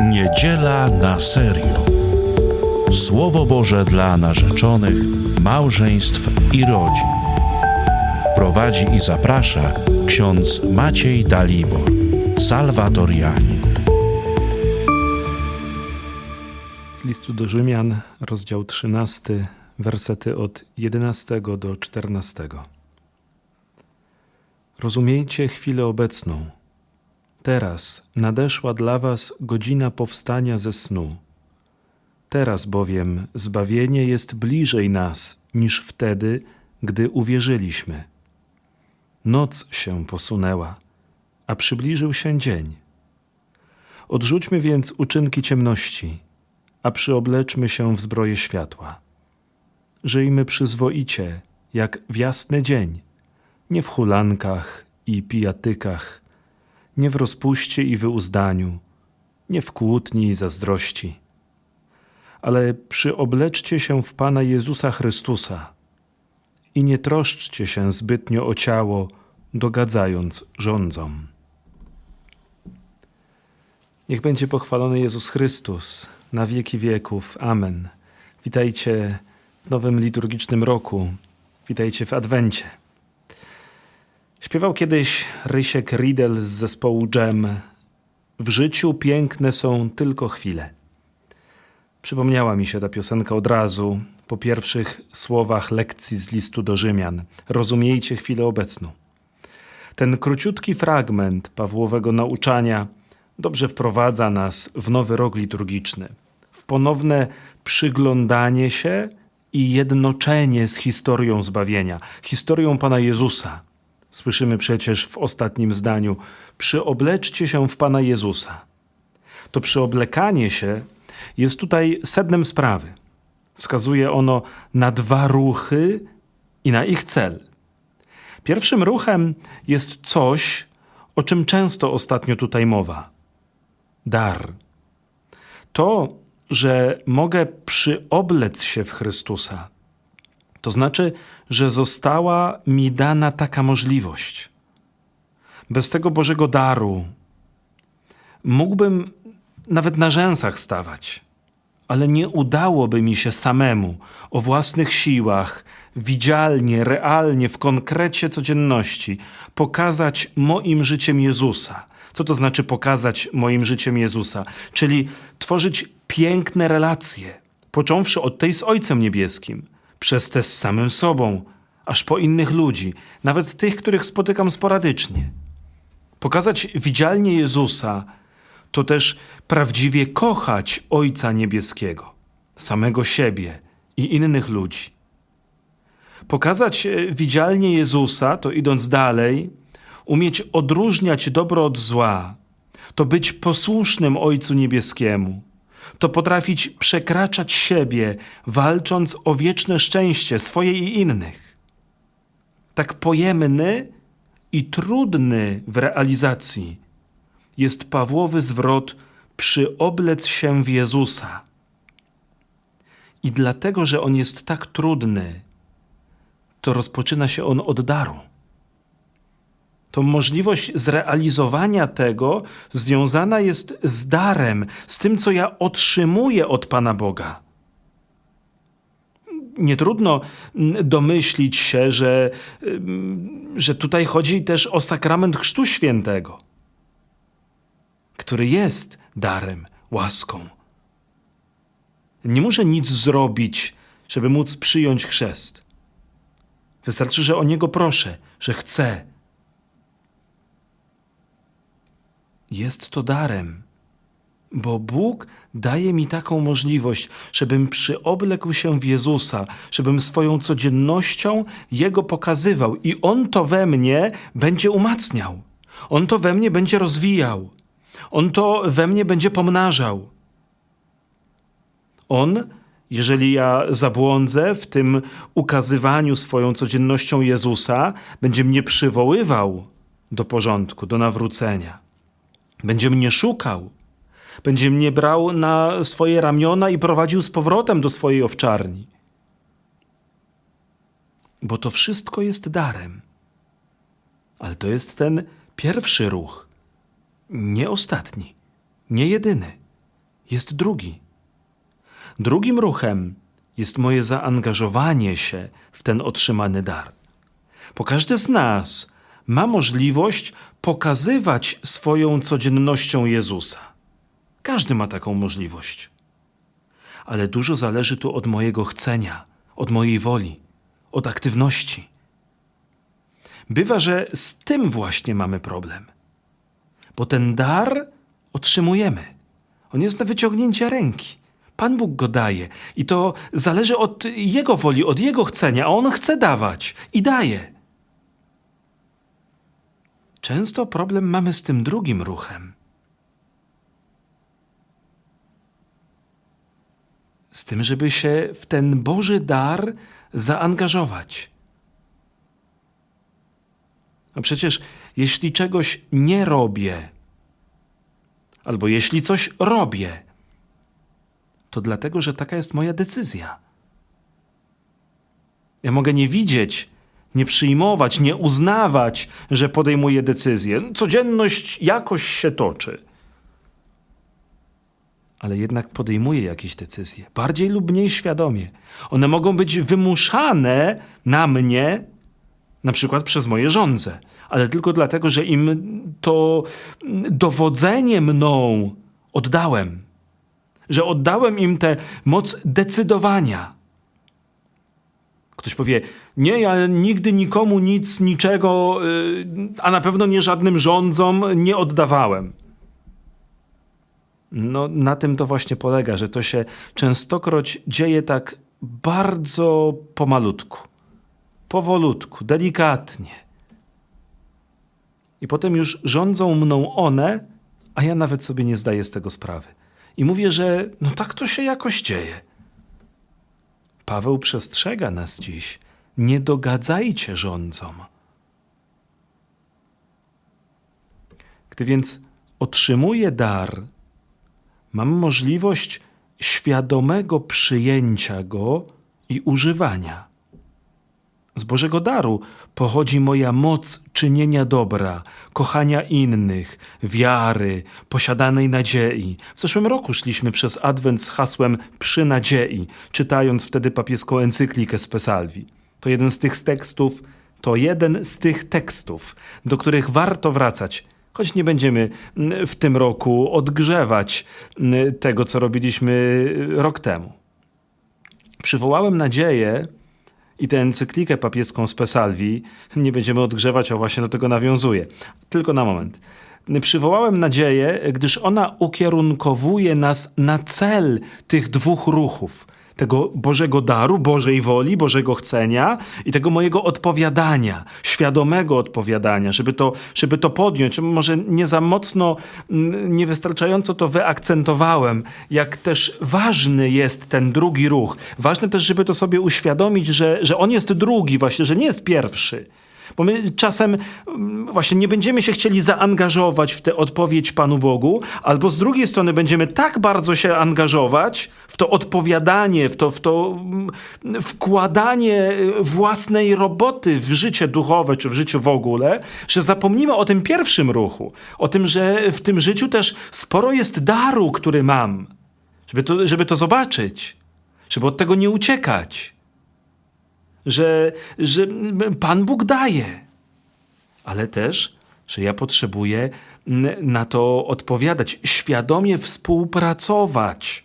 Niedziela na serio. Słowo Boże dla narzeczonych, małżeństw i rodzin. Prowadzi i zaprasza ksiądz Maciej Dalibor, salwatorianin. Z listu do Rzymian, rozdział 13, wersety od 11 do 14. Rozumiejcie chwilę obecną. Teraz nadeszła dla was godzina powstania ze snu. Teraz bowiem zbawienie jest bliżej nas niż wtedy, gdy uwierzyliśmy. Noc się posunęła, a przybliżył się dzień. Odrzućmy więc uczynki ciemności, a przyobleczmy się w zbroję światła. Żyjmy przyzwoicie, jak w jasny dzień, nie w hulankach i pijatykach, nie w rozpuście i wyuzdaniu, nie w kłótni i zazdrości, ale przyobleczcie się w Pana Jezusa Chrystusa i nie troszczcie się zbytnio o ciało, dogadzając rządzom. Niech będzie pochwalony Jezus Chrystus na wieki wieków. Amen. Witajcie w nowym liturgicznym roku. Witajcie w Adwencie. Śpiewał kiedyś Rysiek Riedel z zespołu Dżem. W życiu piękne są tylko chwile. Przypomniała mi się ta piosenka od razu po pierwszych słowach lekcji z listu do Rzymian. Rozumiejcie chwilę obecną. Ten króciutki fragment Pawłowego nauczania dobrze wprowadza nas w nowy rok liturgiczny, w ponowne przyglądanie się i jednoczenie z historią zbawienia, historią Pana Jezusa. Słyszymy przecież w ostatnim zdaniu: przyobleczcie się w Pana Jezusa. To przyoblekanie się jest tutaj sednem sprawy. Wskazuje ono na dwa ruchy i na ich cel. Pierwszym ruchem jest coś, o czym często ostatnio tutaj mowa dar. To, że mogę przyoblec się w Chrystusa, to znaczy, że została mi dana taka możliwość. Bez tego Bożego daru mógłbym nawet na rzęsach stawać, ale nie udałoby mi się samemu, o własnych siłach, widzialnie, realnie, w konkrecie codzienności pokazać moim życiem Jezusa. Co to znaczy pokazać moim życiem Jezusa? Czyli tworzyć piękne relacje, począwszy od tej z Ojcem Niebieskim, przez te z samym sobą, aż po innych ludzi, nawet tych, których spotykam sporadycznie. Pokazać widzialnie Jezusa to też prawdziwie kochać Ojca Niebieskiego, samego siebie i innych ludzi. Pokazać widzialnie Jezusa to idąc dalej, umieć odróżniać dobro od zła, to być posłusznym Ojcu Niebieskiemu, to potrafić przekraczać siebie, walcząc o wieczne szczęście swoje i innych. Tak pojemny i trudny w realizacji jest Pawłowy zwrot przyoblec się w Jezusa. I dlatego, że on jest tak trudny, to rozpoczyna się on od daru to możliwość zrealizowania tego związana jest z darem, z tym, co ja otrzymuję od Pana Boga. Nie trudno domyślić się, że, że tutaj chodzi też o sakrament Chrztu Świętego, który jest darem, łaską. Nie muszę nic zrobić, żeby móc przyjąć chrzest. Wystarczy, że o niego proszę, że chcę, jest to darem, bo Bóg daje mi taką możliwość, żebym przyobległ się w Jezusa, żebym swoją codziennością Jego pokazywał i On to we mnie będzie umacniał. On to we mnie będzie rozwijał. On to we mnie będzie pomnażał. On, jeżeli ja zabłądzę w tym ukazywaniu swoją codziennością Jezusa, będzie mnie przywoływał do porządku, do nawrócenia. Będzie mnie szukał, będzie mnie brał na swoje ramiona i prowadził z powrotem do swojej owczarni. Bo to wszystko jest darem. Ale to jest ten pierwszy ruch, nie ostatni, nie jedyny. jest drugi. Drugim ruchem jest moje zaangażowanie się w ten otrzymany dar. Bo każdy z nas ma możliwość pokazywać swoją codziennością Jezusa. Każdy ma taką możliwość. Ale dużo zależy tu od mojego chcenia, od mojej woli, od aktywności. Bywa, że z tym właśnie mamy problem. Bo ten dar otrzymujemy. On jest na wyciągnięcie ręki. Pan Bóg go daje i to zależy od Jego woli, od Jego chcenia, a On chce dawać i daje. Często problem mamy z tym drugim ruchem. Z tym, żeby się w ten Boży dar zaangażować. A przecież jeśli czegoś nie robię, albo jeśli coś robię, to dlatego, że taka jest moja decyzja. Ja mogę nie widzieć, nie przyjmować, nie uznawać, że podejmuję decyzję. Codzienność jakoś się toczy. Ale jednak podejmuję jakieś decyzje, bardziej lub mniej świadomie. One mogą być wymuszane na mnie, na przykład przez moje żądze, ale tylko dlatego, że im to dowodzenie mną oddałem że oddałem im tę moc decydowania. Ktoś powie: Nie, ja nigdy nikomu nic, niczego, yy, a na pewno nie żadnym rządzom nie oddawałem. No, na tym to właśnie polega, że to się częstokroć dzieje tak bardzo pomalutku, powolutku, delikatnie. I potem już rządzą mną one, a ja nawet sobie nie zdaję z tego sprawy. I mówię, że no tak to się jakoś dzieje. Paweł przestrzega nas dziś. Nie dogadzajcie rządzom. Gdy więc otrzymuję dar, mam możliwość świadomego przyjęcia go i używania. Z Bożego daru pochodzi moja moc czynienia dobra, kochania innych, wiary, posiadanej nadziei. W zeszłym roku szliśmy przez Adwent z hasłem przy nadziei, czytając wtedy papieską encyklikę z Pesalvi. To jeden z tych tekstów, to jeden z tych tekstów, do których warto wracać, choć nie będziemy mm, w tym roku odgrzewać mm, tego, co robiliśmy y, rok temu. Przywołałem nadzieję, i tę encyklikę papieską z Pesalvi nie będziemy odgrzewać, a właśnie do tego nawiązuje. Tylko na moment. Przywołałem nadzieję, gdyż ona ukierunkowuje nas na cel tych dwóch ruchów. Tego Bożego daru, Bożej woli, Bożego chcenia i tego mojego odpowiadania, świadomego odpowiadania, żeby to, żeby to podjąć. Może nie za mocno, mm, niewystarczająco to wyakcentowałem, jak też ważny jest ten drugi ruch. Ważne też, żeby to sobie uświadomić, że, że on jest drugi, właśnie, że nie jest pierwszy. Bo my czasem mm, właśnie nie będziemy się chcieli zaangażować w tę odpowiedź Panu Bogu, albo z drugiej strony będziemy tak bardzo się angażować w to odpowiadanie, w to, w to mm, wkładanie y, własnej roboty w życie duchowe czy w życiu w ogóle, że zapomnimy o tym pierwszym ruchu, o tym, że w tym życiu też sporo jest daru, który mam, żeby to, żeby to zobaczyć, żeby od tego nie uciekać że, że Pan Bóg daje, ale też, że ja potrzebuję na to odpowiadać, świadomie współpracować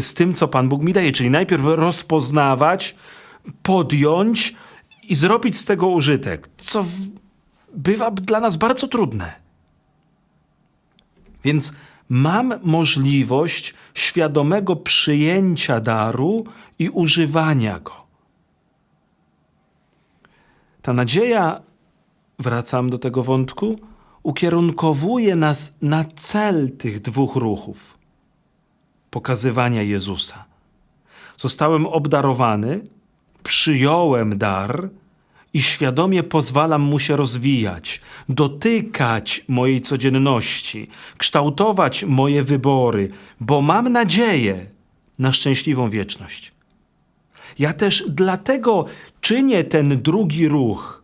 z tym, co Pan Bóg mi daje. Czyli najpierw rozpoznawać, podjąć i zrobić z tego użytek, co bywa dla nas bardzo trudne. Więc mam możliwość świadomego przyjęcia daru i używania go. Ta nadzieja, wracam do tego wątku, ukierunkowuje nas na cel tych dwóch ruchów pokazywania Jezusa. Zostałem obdarowany, przyjąłem dar i świadomie pozwalam mu się rozwijać, dotykać mojej codzienności, kształtować moje wybory, bo mam nadzieję na szczęśliwą wieczność. Ja też dlatego czynię ten drugi ruch,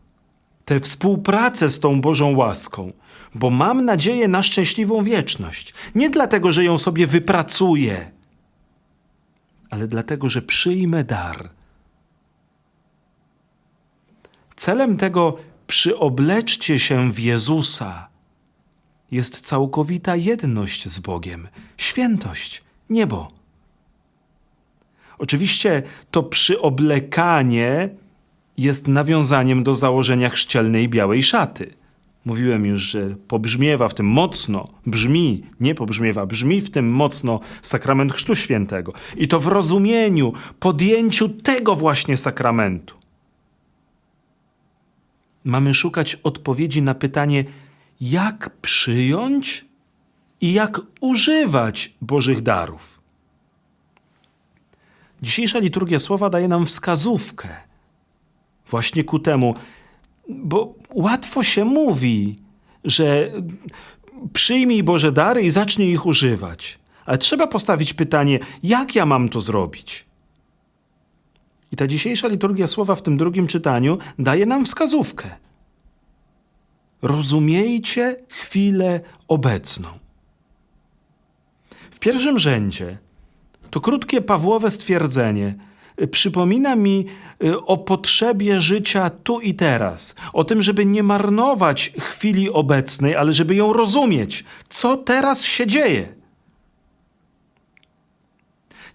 tę współpracę z tą Bożą łaską, bo mam nadzieję na szczęśliwą wieczność. Nie dlatego, że ją sobie wypracuję, ale dlatego, że przyjmę dar. Celem tego przyobleczcie się w Jezusa jest całkowita jedność z Bogiem, świętość, niebo. Oczywiście to przyoblekanie jest nawiązaniem do założenia chrzcielnej białej szaty. Mówiłem już, że pobrzmiewa w tym mocno, brzmi, nie pobrzmiewa, brzmi w tym mocno sakrament Chrztu Świętego. I to w rozumieniu, podjęciu tego właśnie sakramentu. Mamy szukać odpowiedzi na pytanie, jak przyjąć i jak używać Bożych darów. Dzisiejsza liturgia słowa daje nam wskazówkę właśnie ku temu, bo łatwo się mówi, że przyjmij Boże dary i zacznij ich używać. Ale trzeba postawić pytanie, jak ja mam to zrobić? I ta dzisiejsza liturgia słowa w tym drugim czytaniu daje nam wskazówkę. Rozumiejcie chwilę obecną. W pierwszym rzędzie to krótkie Pawłowe stwierdzenie przypomina mi y, o potrzebie życia tu i teraz, o tym, żeby nie marnować chwili obecnej, ale żeby ją rozumieć, co teraz się dzieje.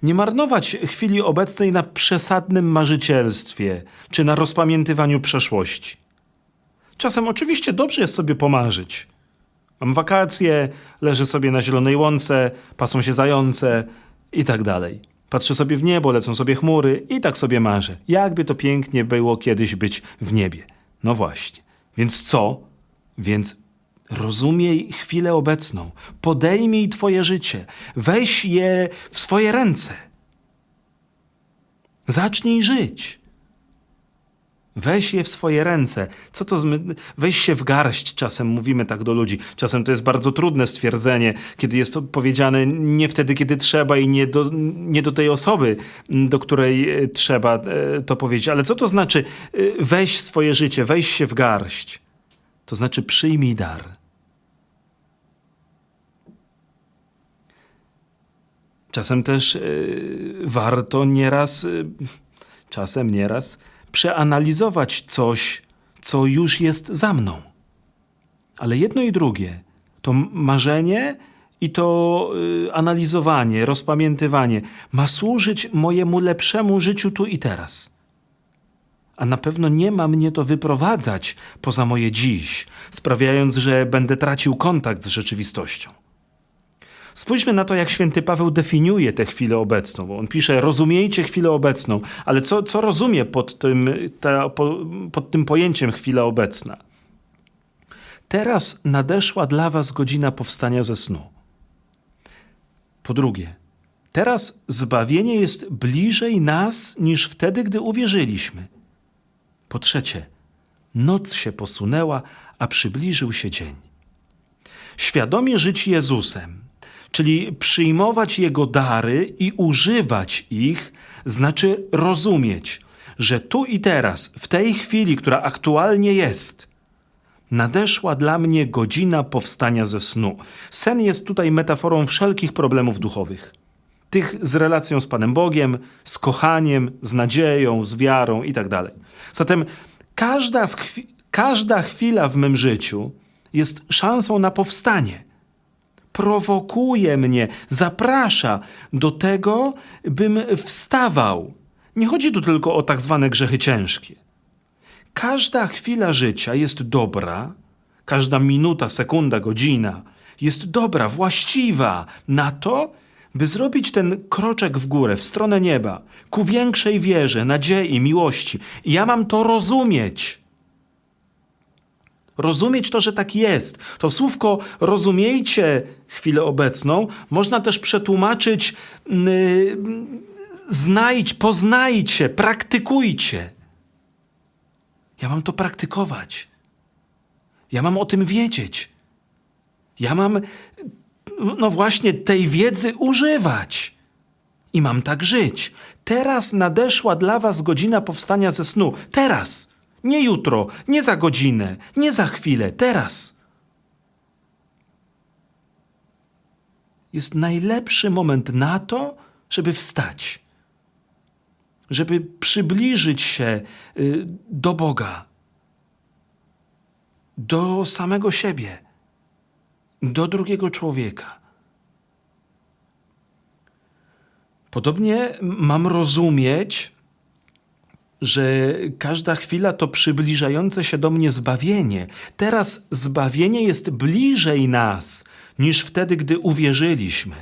Nie marnować chwili obecnej na przesadnym marzycielstwie czy na rozpamiętywaniu przeszłości. Czasem oczywiście dobrze jest sobie pomarzyć. Mam wakacje, leżę sobie na zielonej łące, pasą się zające i tak dalej. Patrzę sobie w niebo, lecą sobie chmury i tak sobie marzę. Jakby to pięknie było kiedyś być w niebie. No właśnie. Więc co? Więc rozumiej chwilę obecną. Podejmij twoje życie. Weź je w swoje ręce. Zacznij żyć. Weź je w swoje ręce. Co to? Weź się w garść, czasem mówimy tak do ludzi. Czasem to jest bardzo trudne stwierdzenie, kiedy jest to powiedziane nie wtedy, kiedy trzeba i nie do, nie do tej osoby, do której e, trzeba e, to powiedzieć. Ale co to znaczy e, weź swoje życie, weź się w garść? To znaczy przyjmij dar. Czasem też warto nieraz, czasem nieraz, przeanalizować coś, co już jest za mną. Ale jedno i drugie to marzenie i to y, analizowanie, rozpamiętywanie ma służyć mojemu lepszemu życiu tu i teraz. A na pewno nie ma mnie to wyprowadzać poza moje dziś, sprawiając, że będę tracił kontakt z rzeczywistością. Spójrzmy na to, jak święty Paweł definiuje tę chwilę obecną, bo on pisze: rozumiejcie chwilę obecną, ale co, co rozumie pod tym, ta, po, pod tym pojęciem chwila obecna? Teraz nadeszła dla was godzina powstania ze snu. Po drugie, teraz zbawienie jest bliżej nas niż wtedy, gdy uwierzyliśmy. Po trzecie, noc się posunęła, a przybliżył się dzień. Świadomie żyć Jezusem, czyli przyjmować Jego dary i używać ich, znaczy rozumieć, że tu i teraz, w tej chwili, która aktualnie jest, nadeszła dla mnie godzina powstania ze snu. Sen jest tutaj metaforą wszelkich problemów duchowych. Tych z relacją z Panem Bogiem, z kochaniem, z nadzieją, z wiarą itd. Zatem każda, chwi- każda chwila w mym życiu jest szansą na powstanie prowokuje mnie, zaprasza do tego, bym wstawał. Nie chodzi tu tylko o tak zwane grzechy ciężkie. Każda chwila życia jest dobra, każda minuta, sekunda, godzina jest dobra, właściwa na to, by zrobić ten kroczek w górę, w stronę nieba, ku większej wierze, nadziei, miłości. I ja mam to rozumieć rozumieć to, że tak jest. To słówko rozumiejcie chwilę obecną można też przetłumaczyć yy, znajdź, poznajcie, praktykujcie. Ja mam to praktykować. Ja mam o tym wiedzieć. Ja mam, no właśnie, tej wiedzy używać. I mam tak żyć. Teraz nadeszła dla was godzina powstania ze snu. Teraz. Nie jutro, nie za godzinę, nie za chwilę, teraz. Jest najlepszy moment na to, żeby wstać, żeby przybliżyć się y, do Boga, do samego siebie, do drugiego człowieka. Podobnie mam rozumieć, że każda chwila to przybliżające się do mnie zbawienie. Teraz zbawienie jest bliżej nas niż wtedy, gdy uwierzyliśmy.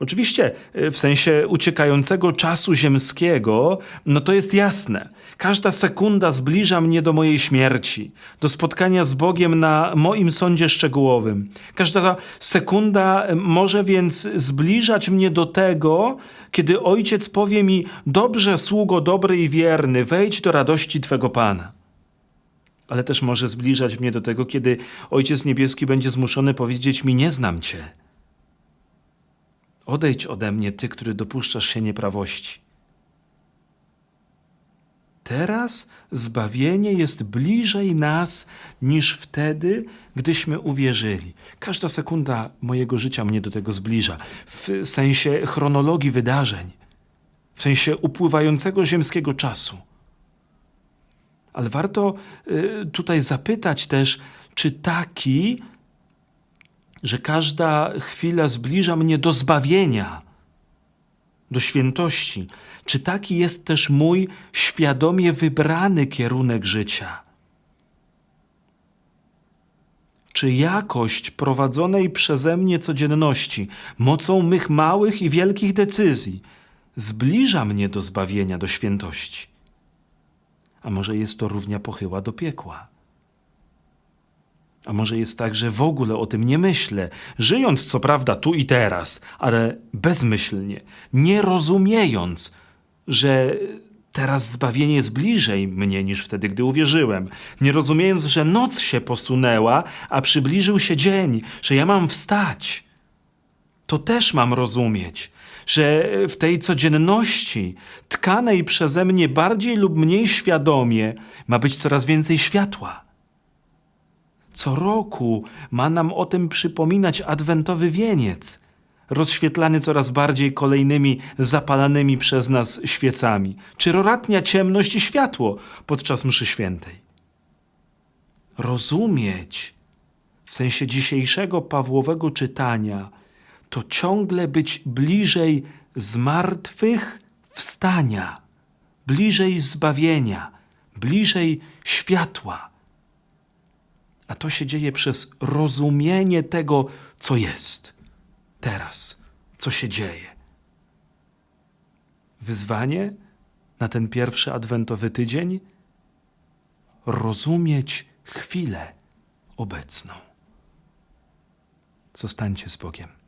Oczywiście y, w sensie uciekającego czasu ziemskiego, no to jest jasne. Każda sekunda zbliża mnie do mojej śmierci, do spotkania z Bogiem na moim sądzie szczegółowym. Każda sekunda y, może więc zbliżać mnie do tego, kiedy Ojciec powie mi: Dobrze, sługo dobry i wierny, wejdź do radości Twego Pana. Ale też może zbliżać mnie do tego, kiedy Ojciec Niebieski będzie zmuszony powiedzieć mi: Nie znam Cię. Odejdź ode mnie, ty, który dopuszczasz się nieprawości. Teraz zbawienie jest bliżej nas niż wtedy, gdyśmy uwierzyli. Każda sekunda mojego życia mnie do tego zbliża, w sensie chronologii wydarzeń, w sensie upływającego ziemskiego czasu. Ale warto y, tutaj zapytać też, czy taki że każda chwila zbliża mnie do zbawienia, do świętości. Czy taki jest też mój świadomie wybrany kierunek życia? Czy jakość prowadzonej przeze mnie codzienności, mocą mych małych i wielkich decyzji, zbliża mnie do zbawienia, do świętości? A może jest to równia pochyła do piekła? A może jest tak, że w ogóle o tym nie myślę, żyjąc co prawda tu i teraz, ale bezmyślnie, nie rozumiejąc, że teraz zbawienie jest bliżej mnie niż wtedy, gdy uwierzyłem, nie rozumiejąc, że noc się posunęła, a przybliżył się dzień, że ja mam wstać. To też mam rozumieć, że w tej codzienności, tkanej przeze mnie bardziej lub mniej świadomie, ma być coraz więcej światła. Co roku ma nam o tym przypominać adwentowy wieniec, rozświetlany coraz bardziej kolejnymi zapalanymi przez nas świecami, czy roratnia ciemność i światło podczas mszy świętej. Rozumieć w sensie dzisiejszego Pawłowego czytania to ciągle być bliżej zmartwych wstania, bliżej zbawienia, bliżej światła. A to się dzieje przez rozumienie tego, co jest teraz, co się dzieje. Wyzwanie na ten pierwszy adwentowy tydzień rozumieć chwilę obecną. Zostańcie z Bogiem.